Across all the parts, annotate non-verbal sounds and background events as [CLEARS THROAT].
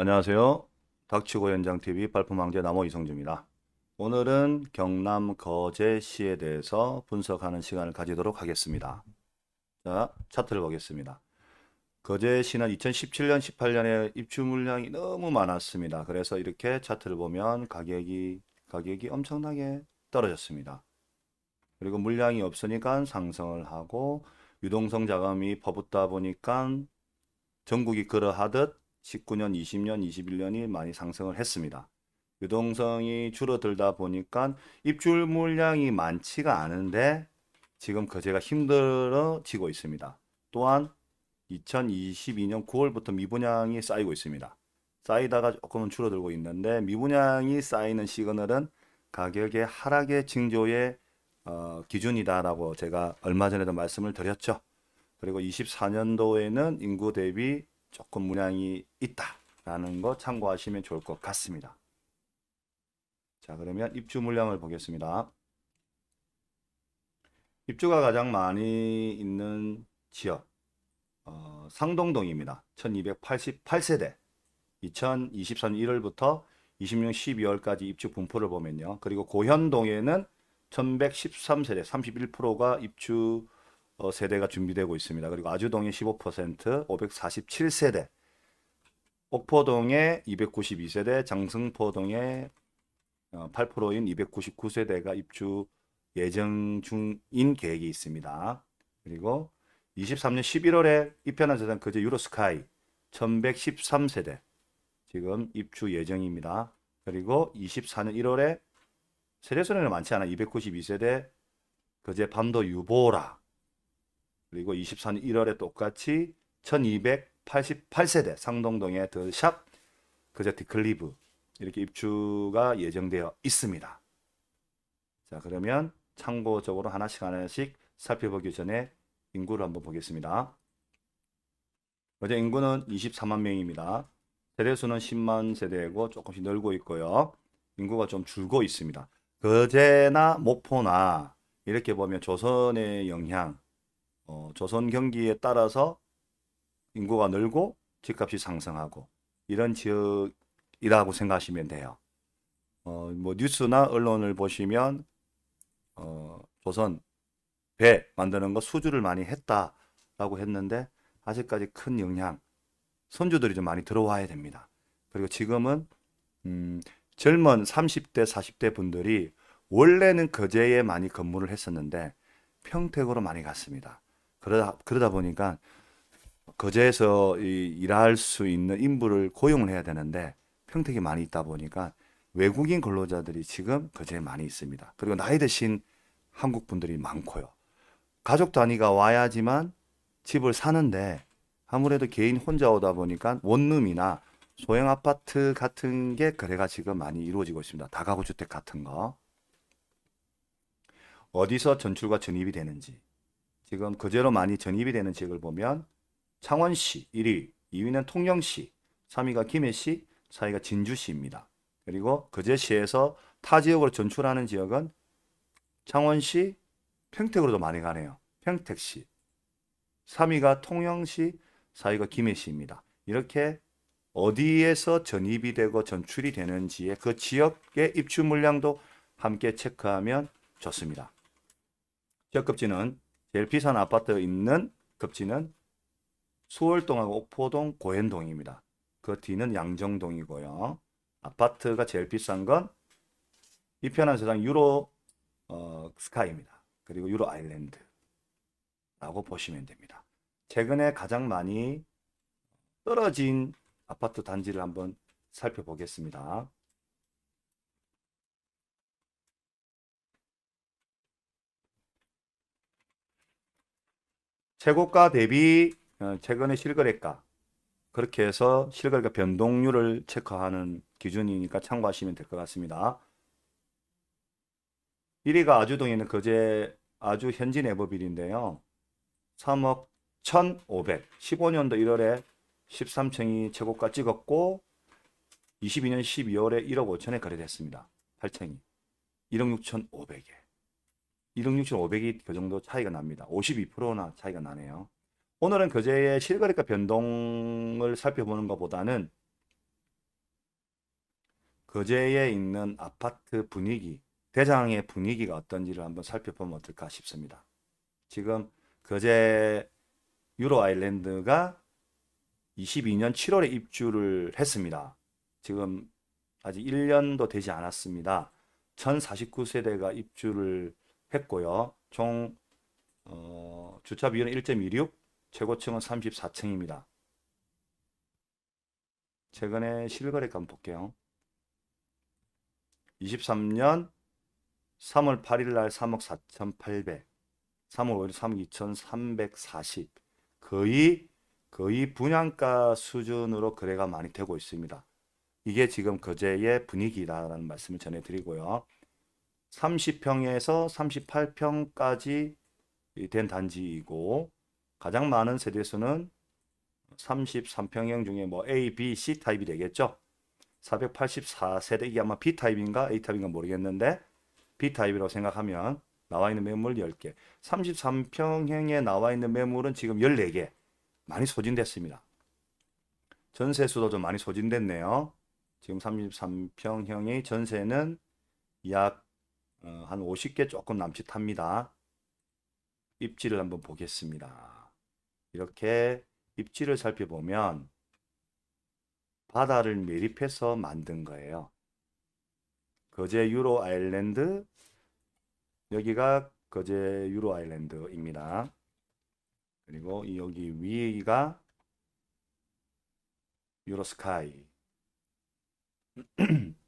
안녕하세요. 닥치고 현장TV 발품왕제 나무 이성주입니다. 오늘은 경남 거제시에 대해서 분석하는 시간을 가지도록 하겠습니다. 자, 차트를 보겠습니다. 거제시는 2017년, 18년에 입주 물량이 너무 많았습니다. 그래서 이렇게 차트를 보면 가격이, 가격이 엄청나게 떨어졌습니다. 그리고 물량이 없으니까 상승을 하고 유동성 자금이 퍼붓다 보니까 전국이 그러하듯 19년, 20년, 21년이 많이 상승을 했습니다. 유동성이 줄어들다 보니까 입주 물량이 많지가 않은데 지금 거제가 힘들어지고 있습니다. 또한 2022년 9월부터 미분양이 쌓이고 있습니다. 쌓이다가 조금은 줄어들고 있는데 미분양이 쌓이는 시그널은 가격의 하락의 징조의 어, 기준이다라고 제가 얼마 전에도 말씀을 드렸죠. 그리고 24년도에는 인구 대비 조금 문양이 있다라는 거 참고하시면 좋을 것 같습니다. 자, 그러면 입주 물량을 보겠습니다. 입주가 가장 많이 있는 지역 어, 상동동입니다. 1288세대 2023년 1월부터 26년 12월까지 입주 분포를 보면요. 그리고 고현동에는 1113세대 31%가 입주 어, 세대가 준비되고 있습니다. 그리고 아주동에 15% 547세대 옥포동에 292세대 장승포동에 어, 8%인 299세대가 입주 예정 중인 계획이 있습니다. 그리고 23년 11월에 입현한 세상 그제 유로스카이 1113세대 지금 입주 예정입니다. 그리고 24년 1월에 세대수는 많지 않아 292세대 그제 밤도 유보라 그리고 24년 1월에 똑같이 1288세대 상동동의 더샵 그제 디클리브 이렇게 입주가 예정되어 있습니다. 자 그러면 참고적으로 하나씩 하나씩 살펴보기 전에 인구를 한번 보겠습니다. 어제 인구는 24만 명입니다. 세대수는 10만 세대고 조금씩 늘고 있고요. 인구가 좀 줄고 있습니다. 거제나 목포나 이렇게 보면 조선의 영향, 어, 조선 경기에 따라서 인구가 늘고 집값이 상승하고 이런 지역이라고 생각하시면 돼요. 어, 뭐 뉴스나 언론을 보시면 어, 조선 배 만드는 거 수주를 많이 했다라고 했는데 아직까지 큰 영향 선주들이 좀 많이 들어와야 됩니다. 그리고 지금은 음, 젊은 30대, 40대 분들이 원래는 거제에 많이 근무를 했었는데 평택으로 많이 갔습니다. 그러다 그러다 보니까 거제에서 이, 일할 수 있는 인부를 고용을 해야 되는데 평택이 많이 있다 보니까 외국인 근로자들이 지금 거제에 많이 있습니다. 그리고 나이 드신 한국 분들이 많고요. 가족 단위가 와야지만 집을 사는데 아무래도 개인 혼자 오다 보니까 원룸이나 소형 아파트 같은 게 거래가 지금 많이 이루어지고 있습니다. 다가구 주택 같은 거. 어디서 전출과 전입이 되는지. 지금 그제로 많이 전입이 되는 지역을 보면 창원시 1위, 2위는 통영시, 3위가 김해시, 4위가 진주시입니다. 그리고 거제시에서 타 지역으로 전출하는 지역은 창원시, 평택으로도 많이 가네요. 평택시. 3위가 통영시, 4위가 김해시입니다. 이렇게 어디에서 전입이 되고 전출이 되는지의 그 지역의 입주 물량도 함께 체크하면 좋습니다. 지역 급지는 제일 비싼 아파트 있는 급지는 수월동하고 옥포동, 고현동입니다. 그 뒤는 양정동이고요. 아파트가 제일 비싼 건 이 편한 세상 유로 어, 스카이입니다. 그리고 유로 아일랜드라고 보시면 됩니다. 최근에 가장 많이 떨어진 아파트 단지를 한번 살펴보겠습니다. 최고가 대비 어, 최근의 실거래가 그렇게 해서 실거래가 변동률을 체크하는 기준이니까 참고하시면 될 것 같습니다. 1위가 아주동에 있는 거제 아주 현지 내부빌인데요. 3억 1,500. 15년도 1월에 13층이 최고가 찍었고 22년 12월에 1억 5천에 거래됐습니다. 8층이. 1억 6,500에. 1억 6,500이 그 정도 차이가 납니다. 52%나 차이가 나네요. 오늘은 거제의 실거래가 변동을 살펴보는 것보다는 거제에 있는 아파트 분위기, 대장의 분위기가 어떤지를 한번 살펴보면 어떨까 싶습니다. 지금 거제 유로 아일랜드가 22년 7월에 입주를 했습니다. 지금 아직 1년도 되지 않았습니다. 1049세대가 입주를 했고요. 총 어, 주차 비율은 1.26, 최고층은 34층입니다. 최근에 실거래가 한번 볼게요. 23년 3월 8일 날 3억 4,800, 3월 5일 3억 2,340. 거의 거의 분양가 수준으로 거래가 많이 되고 있습니다. 이게 지금 거제의 분위기다라는 말씀을 전해드리고요. 30평에서 38평까지 된 단지이고 가장 많은 세대수는 33평형 중에 뭐 A, B, C 타입이 되겠죠. 484세대 이게 아마 B 타입인가 A 타입인가 모르겠는데 B 타입이라고 생각하면 나와 있는 매물 10개. 33평형에 나와 있는 매물은 지금 14개. 많이 소진됐습니다. 전세수도 좀 많이 소진됐네요. 지금 33평형의 전세는 약 어, 한 50개 조금 남짓합니다. 입지를 한번 보겠습니다. 이렇게 입지를 살펴보면 바다를 매립해서 만든 거예요. 거제 유로 아일랜드 여기가 거제 유로 아일랜드입니다. 그리고 이 여기 위가 유로스카이 [CLEARS THROAT]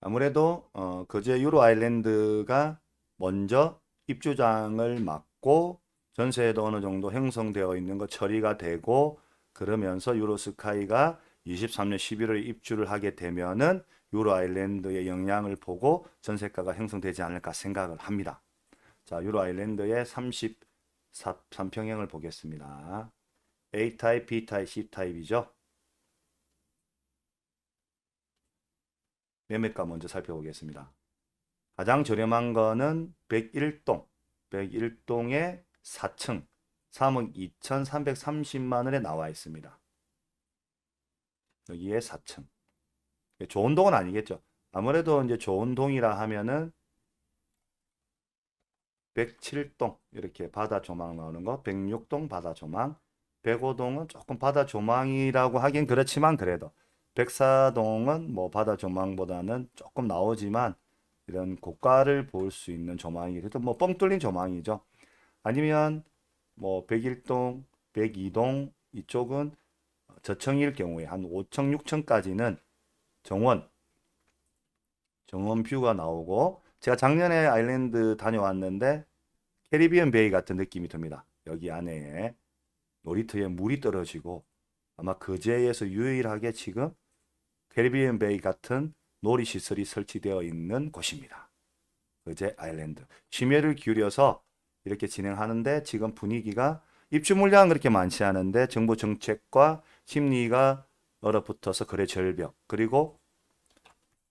아무래도 어, 거제 유로 아일랜드가 먼저 입주장을 맡고 전세도 어느 정도 형성되어 있는 거 처리가 되고 그러면서 유로스카이가 23년 11월에 입주를 하게 되면은 유로 아일랜드의 영향을 보고 전세가가 형성되지 않을까 생각을 합니다. 자, 유로 아일랜드의 33평형을 보겠습니다. A 타입, B 타입, C 타입이죠. 매매가 먼저 살펴보겠습니다. 가장 저렴한 거는 101동, 101동의 4층 3억 2,330만 원에 나와 있습니다. 여기에 4층. 좋은 동은 아니겠죠. 아무래도 이제 좋은 동이라 하면은 107동 이렇게 바다 조망 나오는 거, 106동 바다 조망, 105동은 조금 바다 조망이라고 하긴 그렇지만 그래도 104동은 뭐 바다 조망보다는 조금 나오지만 이런 고가를 볼 수 있는 조망이 그래도 뭐뻥 뚫린 조망이죠. 아니면 뭐 101동, 102동 이쪽은 저층일 경우에 한 5층, 6층까지는 정원 정원 뷰가 나오고 제가 작년에 아일랜드 다녀왔는데 캐리비안 베이 같은 느낌이 듭니다. 여기 안에 놀이터에 물이 떨어지고 아마 거제에서 유일하게 지금 캐리비안 베이 같은 놀이 시설이 설치되어 있는 곳입니다. 거제 아일랜드. 심혈을 기울여서 이렇게 진행하는데 지금 분위기가 입주 물량은 그렇게 많지 않은데 정부 정책과 심리가 얼어붙어서 거래 절벽 그리고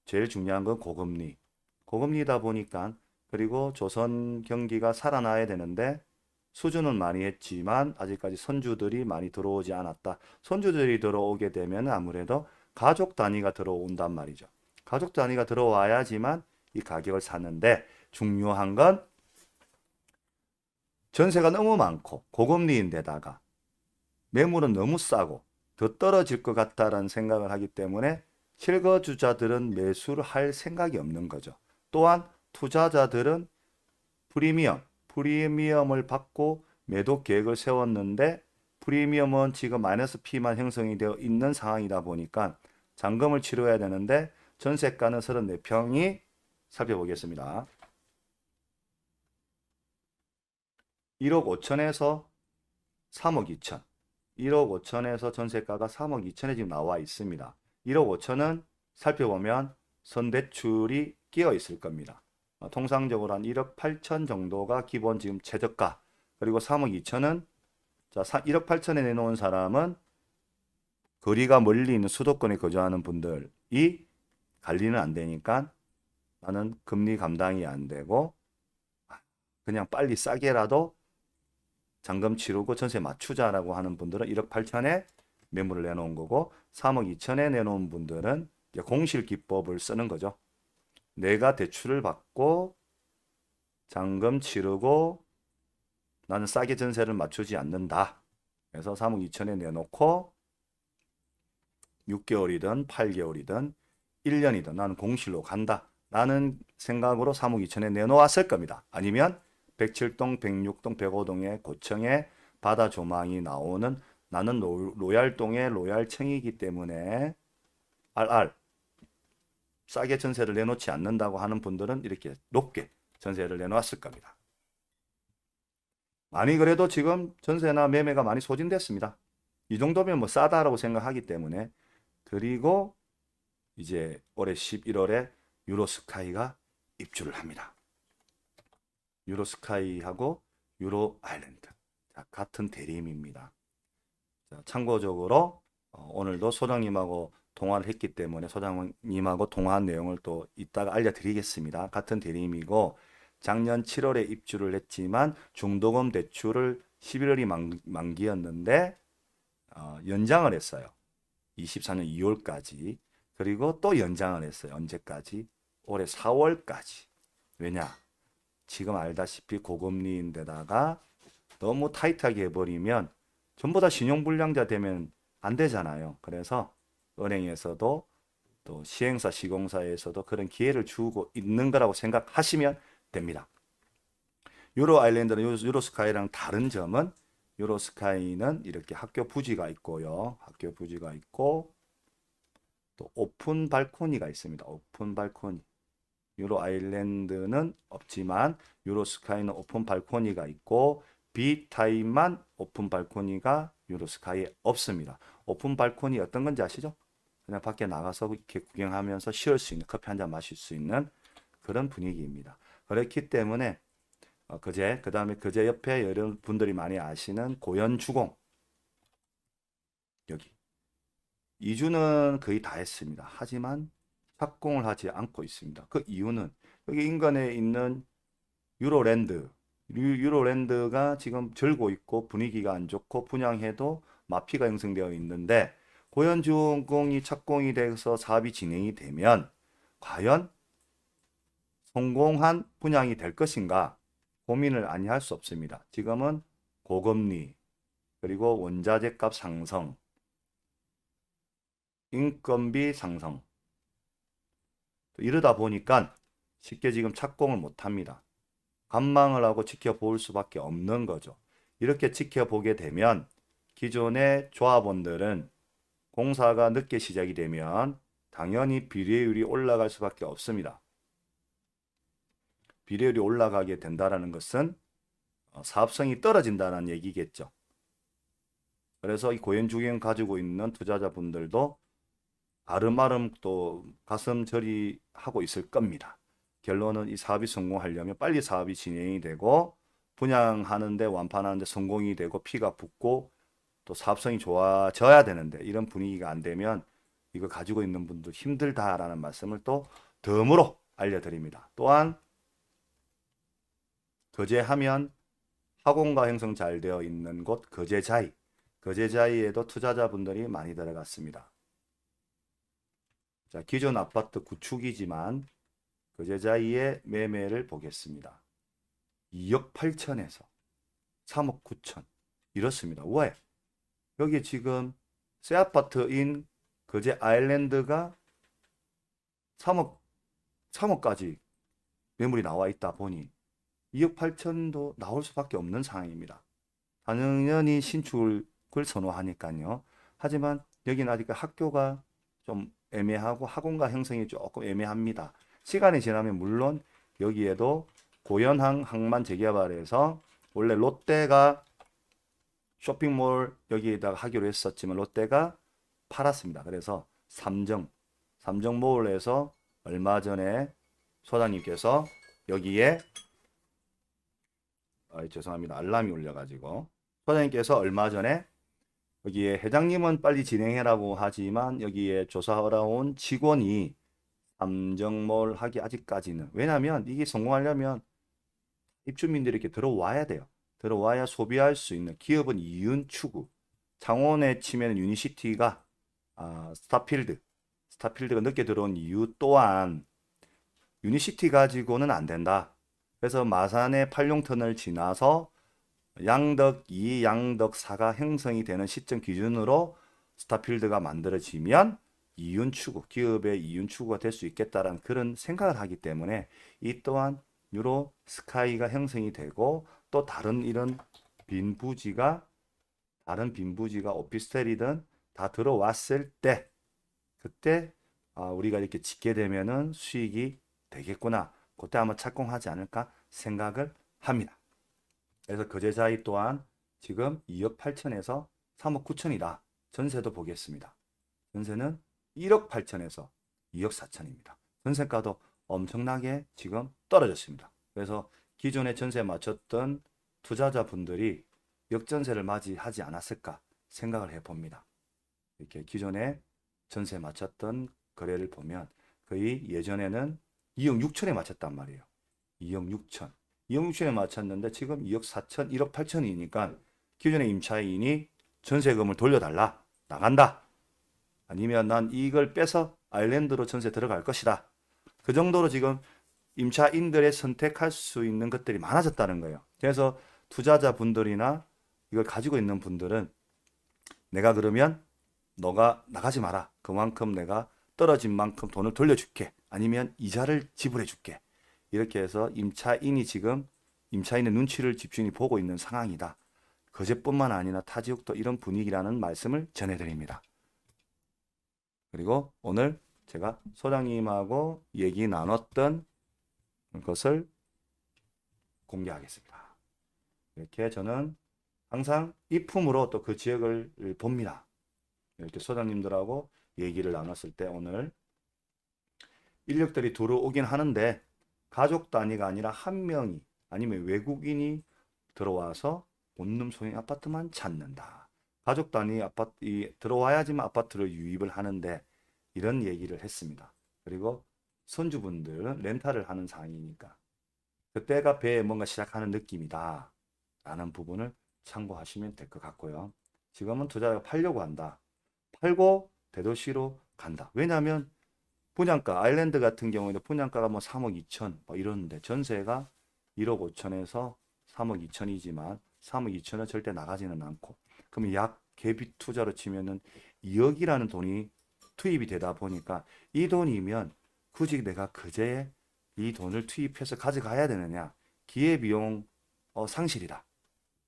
제일 중요한 건 고금리. 고금리다 보니까 그리고 조선 경기가 살아나야 되는데 수주는 많이 했지만 아직까지 선주들이 많이 들어오지 않았다. 선주들이 들어오게 되면 아무래도 가족 단위가 들어온단 말이죠. 가족 단위가 들어와야지만 이 가격을 사는데 중요한 건 전세가 너무 많고 고금리인데다가 매물은 너무 싸고 더 떨어질 것 같다라는 생각을 하기 때문에 실거주자들은 매수를 할 생각이 없는 거죠. 또한 투자자들은 프리미엄, 프리미엄을 받고 매도 계획을 세웠는데 프리미엄은 지금 마이너스 P만 형성이 되어 있는 상황이다 보니까 잔금을 치러야 되는데 전세가는 34평이 살펴보겠습니다. 1억 5천에서 3억 2천. 1억 5천에서 전세가가 3억 2천에 지금 나와 있습니다. 1억 5천은 살펴보면 선대출이 끼어 있을 겁니다. 어, 통상적으로 한 1억 8천 정도가 기본 지금 최저가. 그리고 3억 2천은 자, 1억 8천에 내놓은 사람은 거리가 멀리 있는 수도권에 거주하는 분들이 관리는 안 되니까 나는 금리 감당이 안 되고 그냥 빨리 싸게라도 잔금 치르고 전세 맞추자라고 하는 분들은 1억 8천에 매물을 내놓은 거고 3억 2천에 내놓은 분들은 공실 기법을 쓰는 거죠. 내가 대출을 받고 잔금 치르고 나는 싸게 전세를 맞추지 않는다. 그래서 3억 2천에 내놓고 6개월이든 8개월이든 1년이든 나는 공실로 간다. 라는 생각으로 3억 2천에 내놓았을 겁니다. 아니면 107동, 106동, 105동의 고층에 바다 조망이 나오는 나는 로, 로얄동의 로얄층이기 때문에 RR 싸게 전세를 내놓지 않는다고 하는 분들은 이렇게 높게 전세를 내놓았을 겁니다. 많이 그래도 지금 전세나 매매가 많이 소진됐습니다. 이 정도면 뭐 싸다라고 생각하기 때문에 그리고 이제 올해 11월에 유로스카이가 입주를 합니다. 유로스카이하고 유로 아일랜드 자, 같은 대림입니다. 자, 참고적으로 어, 오늘도 소장님하고 통화를 했기 때문에 소장님하고 통화한 내용을 또 이따가 알려드리겠습니다. 같은 대림이고 작년 7월에 입주를 했지만 중도금 대출을 11월이 만, 만기였는데 어, 연장을 했어요. 24년 2월까지 그리고 또 연장을 했어요. 언제까지? 올해 4월까지. 왜냐? 지금 알다시피 고금리인데다가 너무 타이트하게 해버리면 전부 다 신용불량자 되면 안 되잖아요. 그래서 은행에서도 또 시행사, 시공사에서도 그런 기회를 주고 있는 거라고 생각하시면 됩니다. 유로 아일랜드는 유- 유로스카이랑 다른 점은 유로스카이는 이렇게 학교 부지가 있고요. 학교 부지가 있고 또 오픈 발코니가 있습니다. 오픈 발코니. 유로 아일랜드는 없지만 유로스카이는 오픈 발코니가 있고 B타입만 오픈 발코니가 유로스카이에 없습니다. 오픈 발코니 어떤 건지 아시죠? 그냥 밖에 나가서 이렇게 구경하면서 쉬을 수 있는 커피 한 잔 마실 수 있는 그런 분위기입니다. 그렇기 때문에 어, 그제 그 다음에 그제 옆에 여러분들이 많이 아시는 고연주공 여기 이주는 거의 다 했습니다. 하지만 착공을 하지 않고 있습니다. 그 이유는 여기 인근에 있는 유로랜드 유- 유로랜드가 지금 절고 있고 분위기가 안 좋고 분양해도 마피가 형성되어 있는데 고연주공이 착공이 돼서 사업이 진행이 되면 과연 성공한 분양이 될 것인가 고민을 아니 할 수 없습니다. 지금은 고금리 그리고 원자재 값 상승 인건비 상승 이러다 보니까 쉽게 지금 착공을 못 합니다. 관망을 하고 지켜볼 수밖에 없는 거죠. 이렇게 지켜보게 되면 기존의 조합원들은 공사가 늦게 시작이 되면 당연히 비례율이 올라갈 수밖에 없습니다. 비례율이 올라가게 된다라는 것은 어, 사업성이 떨어진다는 얘기겠죠. 그래서 이 고연주경 가지고 있는 투자자분들도 아름아름 또 가슴 저리 하고 있을 겁니다. 결론은 이 사업이 성공하려면 빨리 사업이 진행이 되고 분양하는데 완판하는데 성공이 되고 피가 붙고 또 사업성이 좋아져야 되는데 이런 분위기가 안 되면 이거 가지고 있는 분들 힘들다라는 말씀을 또 덤으로 알려드립니다. 또한 거제하면 학원과 형성 잘 되어 있는 곳 거제자이 거제자이에도 투자자분들이 많이 들어갔습니다. 자, 기존 아파트 구축이지만 거제자이의 매매를 보겠습니다. 2억 8천에서 3억 9천 이렇습니다. 왜? 여기 지금 새 아파트인 거제 아일랜드가 3억 3억까지 매물이 나와 있다 보니 2억 8천도 나올 수밖에 없는 상황입니다. 당연히 신축을 선호하니까요. 하지만 여기는 아직 학교가 좀 애매하고 학원가 형성이 조금 애매합니다. 시간이 지나면 물론 여기에도 고연항 항만 재개발해서 원래 롯데가 쇼핑몰 여기에다가 하기로 했었지만 롯데가 팔았습니다. 그래서 삼정 삼정몰에서 얼마 전에 소장님께서 여기에 아, 죄송합니다. 알람이 울려가지고 소장님께서 얼마 전에 여기에 회장님은 빨리 진행해라고 하지만 여기에 조사하러 온 직원이 삼정몰 하기 아직까지는 왜냐하면 이게 성공하려면 입주민들이 이렇게 들어와야 돼요. 들어와야 소비할 수 있는 기업은 이윤 추구 창원에 치면 유니시티가 아, 스타필드 스타필드가 늦게 들어온 이유 또한 유니시티 가지고는 안 된다. 그래서 마산의 팔룡턴을 지나서 양덕 2, 양덕 4가 형성이 되는 시점 기준으로 스타필드가 만들어지면 이윤 추구, 기업의 이윤 추구가 될 수 있겠다라는 그런 생각을 하기 때문에 이 또한 유로 스카이가 형성이 되고 또 다른 이런 빈 부지가 다른 빈 부지가 오피스텔이든 다 들어왔을 때 그때 아, 우리가 이렇게 짓게 되면은 수익이 되겠구나. 그때 한번 착공하지 않을까 생각을 합니다. 그래서 거제 자이 또한 지금 2억 8천에서 3억 9천이다. 전세도 보겠습니다. 전세는 1억 8천에서 2억 4천입니다. 전세가도 엄청나게 지금 떨어졌습니다. 그래서 기존에 전세 맞췄던 투자자분들이 역전세를 맞이하지 않았을까 생각을 해봅니다. 이렇게 기존에 전세 맞췄던 거래를 보면 거의 예전에는 2억 6천에 맞췄단 말이에요. 2억 6천. 2억 6천에 맞췄는데 지금 2억 4천, 1억 8천이니까 기존의 임차인이 전세금을 돌려달라. 나간다. 아니면 난 이걸 빼서 아일랜드로 전세 들어갈 것이다. 그 정도로 지금 임차인들의 선택할 수 있는 것들이 많아졌다는 거예요. 그래서 투자자분들이나 이걸 가지고 있는 분들은 내가 그러면 너가 나가지 마라. 그만큼 내가 떨어진 만큼 돈을 돌려줄게. 아니면 이자를 지불해 줄게. 이렇게 해서 임차인이 지금 임차인의 눈치를 집중이 보고 있는 상황이다. 거제뿐만 아니라 타 지역도 이런 분위기라는 말씀을 전해드립니다. 그리고 오늘 제가 소장님하고 얘기 나눴던 것을 공개하겠습니다. 이렇게 저는 항상 이 품으로 또 그 지역을 봅니다. 이렇게 소장님들하고 얘기를 나눴을 때 오늘 인력들이 들어오긴 하는데 가족 단위가 아니라 한 명이 아니면 외국인이 들어와서 원룸 소형 아파트만 찾는다. 가족 단위 아파트 이 들어와야지만 아파트를 유입을 하는데 이런 얘기를 했습니다. 그리고 손주분들은 렌탈을 하는 상황이니까 그때가 배에 뭔가 시작하는 느낌이다. 라는 부분을 참고하시면 될 것 같고요. 지금은 투자가 팔려고 한다. 팔고 대도시로 간다. 왜냐하면 분양가 아일랜드 같은 경우에는 분양가가 뭐 3억 2천 뭐 이러는데 전세가 1억 5천에서 3억 2천이지만 3억 2천은 절대 나가지는 않고 그러면 약 갭이 투자로 치면은 2억이라는 돈이 투입이 되다 보니까 이 돈이면 굳이 내가 그제 이 돈을 투입해서 가져가야 되느냐 기회비용 어, 상실이다.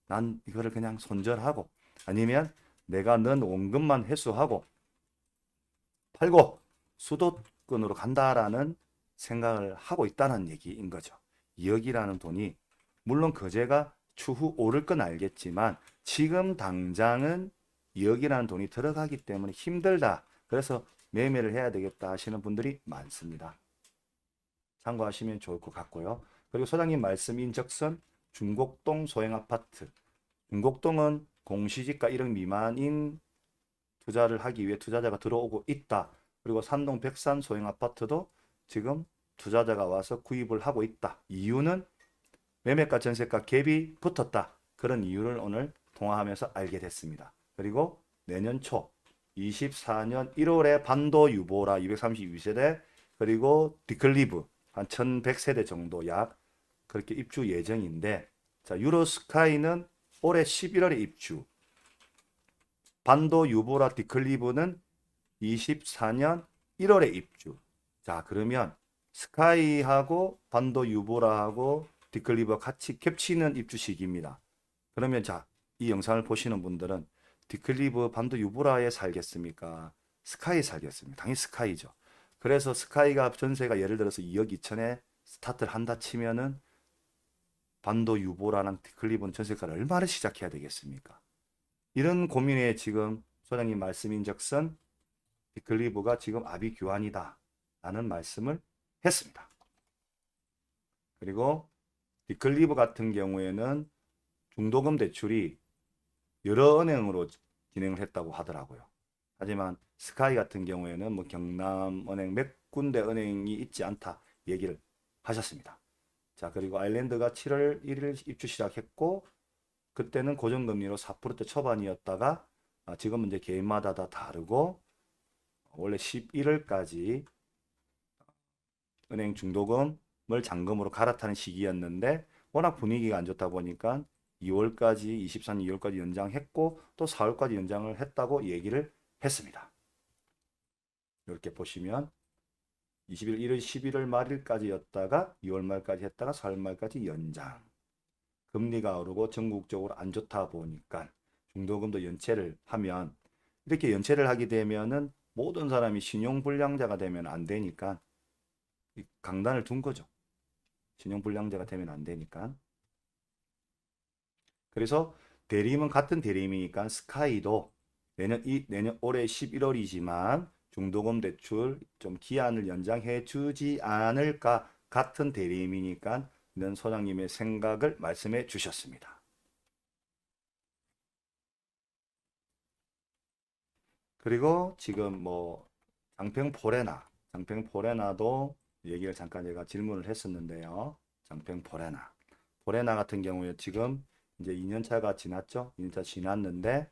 난 이거를 그냥 손절하고 아니면 내가 넣은 원금만 회수하고 팔고 수도권으로 간다라는 생각을 하고 있다는 얘기인 거죠. 2억이라는 돈이 물론 거제가 추후 오를 건 알겠지만 지금 당장은 2억이라는 돈이 들어가기 때문에 힘들다. 그래서 매매를 해야 되겠다 하시는 분들이 많습니다. 참고하시면 좋을 것 같고요. 그리고 소장님 말씀인 적선 중곡동 소형 아파트. 중곡동은 공시지가 1억 미만인 투자를 하기 위해 투자자가 들어오고 있다. 그리고 산동 백산 소형 아파트도 지금 투자자가 와서 구입을 하고 있다. 이유는 매매가 전세가 갭이 붙었다. 그런 이유를 오늘 통화하면서 알게 됐습니다. 그리고 내년 초 24년 1월에 반도 유보라 232세대 그리고 디클리브 한 1100세대 정도 약 그렇게 입주 예정인데 자 유로스카이는 올해 11월에 입주. 반도 유보라 디클리브는 24년 1월에 입주. 자 그러면 스카이하고 반도 유보라하고 디클리브가 같이 겹치는 입주 시기입니다. 그러면 자 이 영상을 보시는 분들은 디클리브 반도 유보라에 살겠습니까? 스카이에 살겠습니다. 당연히 스카이죠. 그래서 스카이가 전세가 예를 들어서 2억 2천에 스타트를 한다 치면은 반도 유보라랑 디클리브는 전세가를 얼마를 시작해야 되겠습니까? 이런 고민에 지금 소장님 말씀인 적선 디클리브가 지금 압의 교환이다 라는 말씀을 했습니다. 그리고 디클리브 같은 경우에는 중도금 대출이 여러 은행으로 진행을 했다고 하더라고요. 하지만 스카이 같은 경우에는 뭐 경남은행 몇 군데 은행이 있지 않다 얘기를 하셨습니다. 자, 그리고 아일랜드가 7월 1일 입주 시작했고 그때는 고정금리로 4%대 초반이었다가 아, 지금은 이제 개인마다 다 다르고 원래 11월까지 은행 중도금을 잔금으로 갈아타는 시기였는데 워낙 분위기가 안 좋다 보니까 2월까지 23년 2월까지 연장했고 또 4월까지 연장을 했다고 얘기를 했습니다. 이렇게 보시면 21, 1월 11월 말일까지였다가 2월 말까지 했다가 4월 말까지 연장. 금리가 오르고 전국적으로 안 좋다 보니까 중도금도 연체를 하면 이렇게 연체를 하게 되면은 모든 사람이 신용불량자가 되면 안 되니까 이 강단을 둔 거죠. 신용불량자가 되면 안 되니까. 그래서 대림은 같은 대림이니까 스카이도 내년 이 내년 올해 11월이지만 중도금 대출 좀 기한을 연장해 주지 않을까 같은 대림이니까 이런 소장님의 생각을 말씀해 주셨습니다. 그리고 지금 뭐 장평 포레나, 장평 포레나도 얘기를 잠깐 제가 질문을 했었는데요. 장평 포레나. 포레나 같은 경우에 지금 이제 2년차가 지났죠. 2년차 지났는데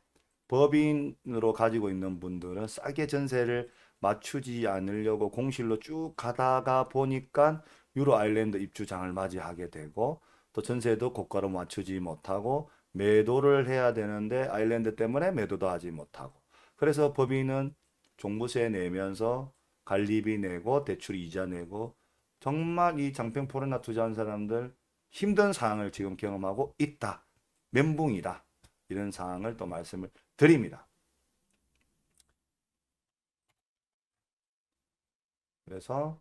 법인으로 가지고 있는 분들은 싸게 전세를 맞추지 않으려고 공실로 쭉 가다가 보니까 유로 아일랜드 입주장을 맞이하게 되고 또 전세도 고가로 맞추지 못하고 매도를 해야 되는데 아일랜드 때문에 매도도 하지 못하고 그래서 법인은 종부세 내면서 관리비 내고 대출 이자 내고 정말 이 장평 포레나 투자한 사람들 힘든 상황을 지금 경험하고 있다. 멘붕이다. 이런 상황을 또 말씀을 드립니다. 그래서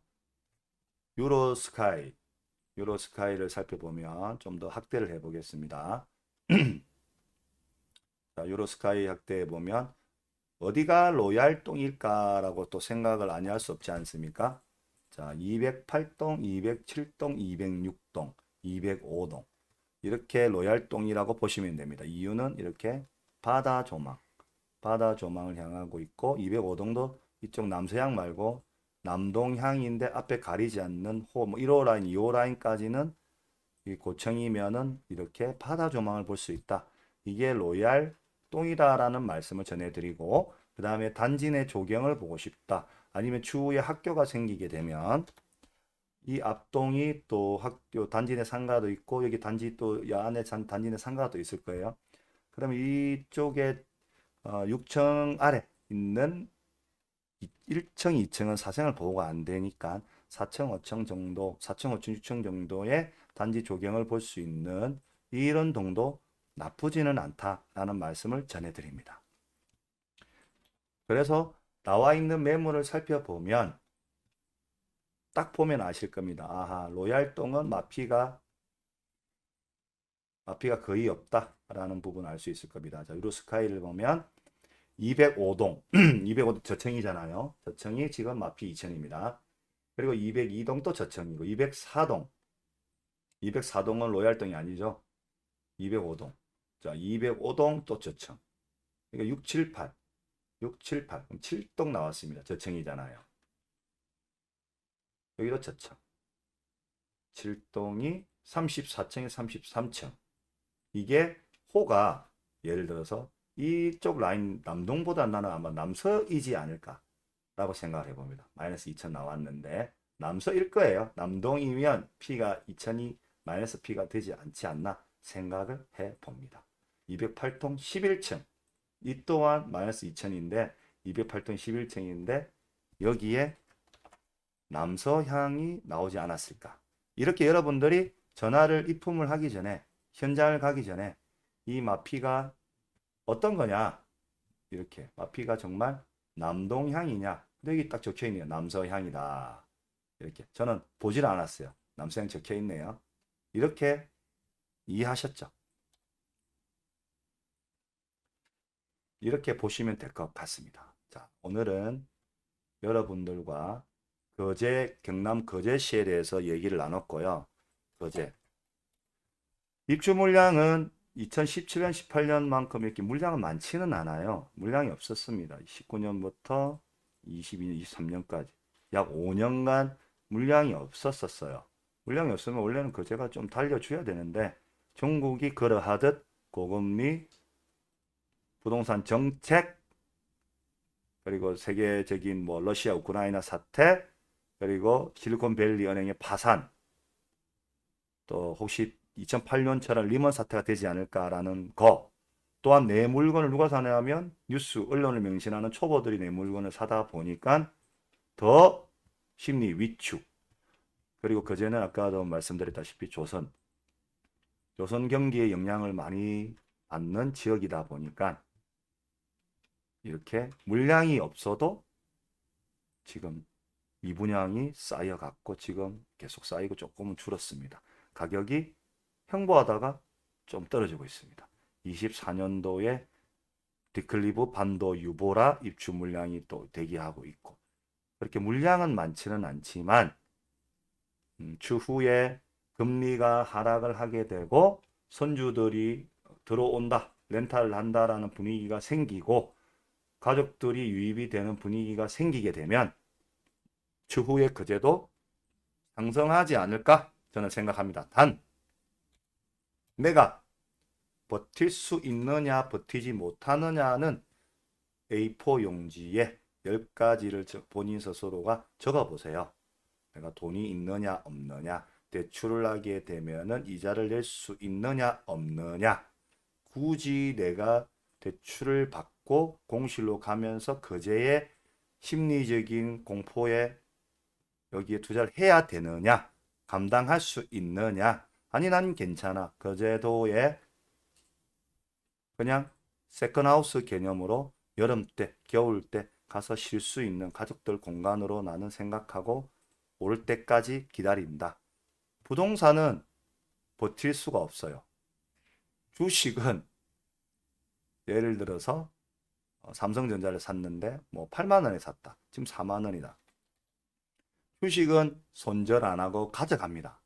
유로스카이, 유로스카이를 살펴보면 좀더 확대를 해보겠습니다. [CLEARS THROAT] 자, 유로스카이 확대해 보면 어디가 로얄동일까라고 또 생각을 아니 할 수 없지 않습니까? 자, 208동, 207동, 206동, 205동. 이렇게 로얄동이라고 보시면 됩니다. 이유는 이렇게 바다 조망, 바다 조망을 향하고 있고 205동도 이쪽 남서향 말고 남동향인데 앞에 가리지 않는 호, 뭐 1호 라인, 2호 라인까지는 이 고층이면은 이렇게 바다 조망을 볼 수 있다. 이게 로얄 똥이다라는 말씀을 전해드리고 그 다음에 단지 내 조경을 보고 싶다. 아니면 추후에 학교가 생기게 되면 이 앞동이 또 학교 단지 내 상가도 있고 여기 단지 또이 안에 잔- 단지 내 상가도 있을 거예요. 그러면 이쪽에 어, 6층 아래 있는 1층, 2층은 사생활 보호가 안 되니까 4층, 5층 정도, 4층, 5층, 6층 정도의 단지 조경을 볼 수 있는 이런 동도 나쁘지는 않다라는 말씀을 전해드립니다. 그래서 나와 있는 매물을 살펴보면 딱 보면 아실 겁니다. 아하, 로얄동은 마피가 마피가 거의 없다라는 부분 알 수 있을 겁니다. 자, 유로스카이를 보면 205동, 205동 저층이잖아요. 저층이 지금 마피 2000입니다. 그리고 202동도 저층이고 204동, 204동은 로얄동이 아니죠. 205동. 자, 205동 또 저층. 그러니까 678, 678, 그럼 7동 나왔습니다. 저층이잖아요. 여기도 저층. 7동이 34층에 33층. 이게 호가 예를 들어서 이쪽 라인 남동보다 나는 아마 남서이지 않을까라고 생각을 해봅니다. 마이너스 2000 나왔는데 남서일 거예요. 남동이면 P가 2000이 마이너스 P가 되지 않지 않나 생각을 해봅니다. 208동 11층 이 또한 마이너스 2000인데 208동 11층인데 여기에 남서향이 나오지 않았을까? 이렇게 여러분들이 전화를 입품을 하기 전에 현장을 가기 전에 이 마피가 어떤 거냐? 이렇게 마피가 정말 남동향이냐? 여기 딱 적혀 있네요. 남서향이다. 이렇게. 저는 보질 않았어요. 남서향 적혀 있네요. 이렇게 이해하셨죠? 이렇게 보시면 될 것 같습니다. 자 오늘은 여러분들과 거제 경남 거제시에 대해서 얘기를 나눴고요 거제 입주 물량은 2017년, 18년만큼 이렇게 물량은 많지는 않아요. 물량이 없었습니다. 19년부터 22년, 23년까지 약 5년간 물량이 없었었어요. 물량이 없으면 원래는 거제가 좀 달려줘야 되는데 전국이 그러하듯 고금리 부동산 정책 그리고 세계적인 뭐 러시아 우크라이나 사태 그리고 실리콘밸리 은행의 파산. 또 혹시 2008년처럼 리먼 사태가 되지 않을까라는 거. 또한 내 물건을 누가 사냐면 뉴스 언론을 명신하는 초보들이 내 물건을 사다 보니까 더 심리 위축. 그리고 그제는 아까도 말씀드렸다시피 조선. 조선 경기에 영향을 많이 받는 지역이다 보니까 이렇게 물량이 없어도 지금 미분양이 쌓여갔고 지금 계속 쌓이고 조금은 줄었습니다. 가격이 형보하다가 좀 떨어지고 있습니다. 24년도에 디클리브 반도 유보라 입주 물량이 또 대기하고 있고 그렇게 물량은 많지는 않지만 음, 추후에 금리가 하락을 하게 되고 선주들이 들어온다 렌탈을 한다라는 분위기가 생기고 가족들이 유입이 되는 분위기가 생기게 되면 추후에 그제도 상승하지 않을까 저는 생각합니다. 단 내가 버틸 수 있느냐 버티지 못하느냐는 A4 용지에 10가지를 본인 스스로가 적어 보세요. 내가 돈이 있느냐 없느냐 대출을 하게 되면은 이자를 낼 수 있느냐 없느냐 굳이 내가 대출을 받고 공실로 가면서 그제의 심리적인 공포에 여기에 투자를 해야 되느냐? 감당할 수 있느냐? 아니 난 괜찮아. 그 제도에 그냥 세컨하우스 개념으로 여름 때 겨울 때 가서 쉴 수 있는 가족들 공간으로 나는 생각하고 올 때까지 기다린다. 부동산은 버틸 수가 없어요. 주식은 예를 들어서 어, 삼성전자를 샀는데 뭐 8만 원에 샀다. 지금 4만 원이다 주식은 손절 안 하고 가져갑니다.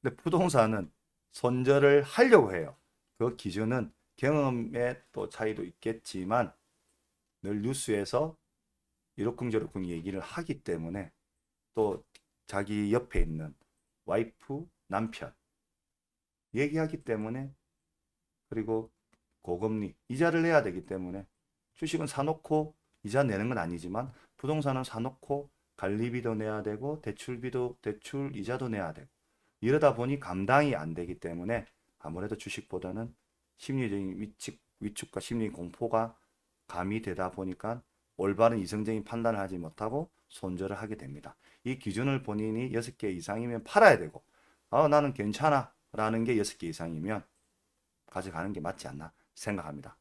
근데 부동산은 손절을 하려고 해요. 그 기준은 경험의 또 차이도 있겠지만 늘 뉴스에서 이러쿵저러쿵 얘기를 하기 때문에 또 자기 옆에 있는 와이프, 남편 얘기하기 때문에 그리고 고금리 이자를 내야 되기 때문에 주식은 사놓고 이자 내는 건 아니지만 부동산은 사놓고 관리비도 내야 되고 대출비도 대출 이자도 내야 되고 이러다 보니 감당이 안 되기 때문에 아무래도 주식보다는 심리적인 위축, 위축과 심리 공포가 가미되다 보니까 올바른 이성적인 판단을 하지 못하고 손절을 하게 됩니다. 이 기준을 본인이 6개 이상이면 팔아야 되고 아, 나는 괜찮아 라는 게 6개 이상이면 가져가는 게 맞지 않나 생각합니다.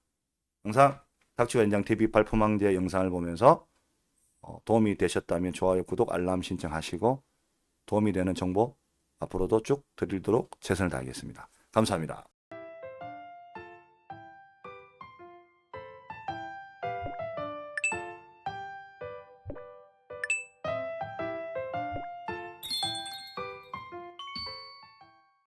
영상 닥치고 연장 TV 발품왕제 영상을 보면서 어, 도움이 되셨다면 좋아요, 구독, 알람 신청하시고 도움이 되는 정보 앞으로도 쭉 드리도록 최선을 다하겠습니다. 감사합니다.